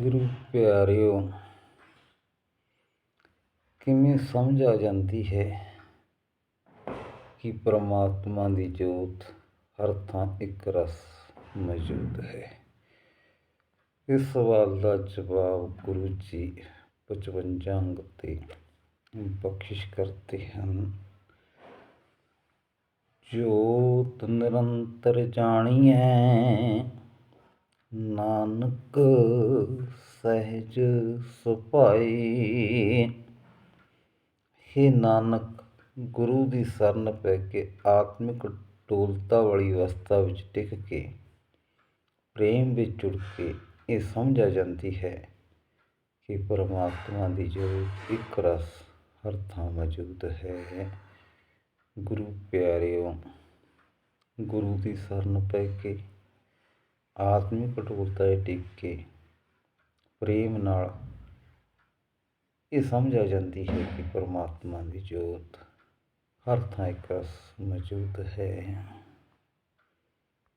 ਗੁਰੂ ਪਿਆਰਿਓ, ਕਿਵੇਂ ਸਮਝ ਆ ਜਾਂਦੀ ਹੈ ਕਿ ਪ੍ਰਮਾਤਮਾ ਦੀ ਜੋਤ ਹਰ ਥਾਂ ਇੱਕ ਰਸ ਮੌਜੂਦ ਹੈ? ਇਸ ਸਵਾਲ ਦਾ ਜਵਾਬ ਗੁਰੂ ਜੀ 55 ਅੰਗ ਤੇ ਬਖਸ਼ਿਸ਼ ਕਰਦੇ ਹਨ। ਜੋਤ ਨਿਰੰਤਰ ਜਾਣੀਐ ਨਾਨਕ ਸਹਿਜ ਸੁਭਾਈ। ਹੇ ਨਾਨਕ, ਗੁਰੂ ਦੀ ਸ਼ਰਨ ਪੈ ਕੇ ਆਤਮਿਕ ਡੋਲਤਾ ਵਾਲੀ ਅਵਸਥਾ ਵਿੱਚ ਟਿਕ ਕੇ, ਪ੍ਰੇਮ ਵਿੱਚ ਜੁੜ ਕੇ ਇਹ ਸਮਝ ਆ ਜਾਂਦੀ ਹੈ ਕਿ ਪਰਮਾਤਮਾ ਦੀ ਜੋਤ ਇੱਕ ਰਸ ਹਰ ਥਾਂ ਮੌਜੂਦ ਹੈ। ਗੁਰੂ ਪਿਆਰਿਓ, ਗੁਰੂ ਦੀ ਸ਼ਰਨ ਪੈ ਕੇ ਆਤਮਿਕ ਅਟੁੱਟਤਾ 'ਤੇ ਟਿਕ ਕੇ ਪ੍ਰੇਮ ਨਾਲ। ਇਹ ਸਮਝ ਆ ਜਾਂਦੀ ਹੈ ਕਿ ਪਰਮਾਤਮਾ ਦੀ ਜੋਤ ਹਰ ਥਾਂ ਇੱਕ ਰਸ ਮੌਜੂਦ ਹੈ।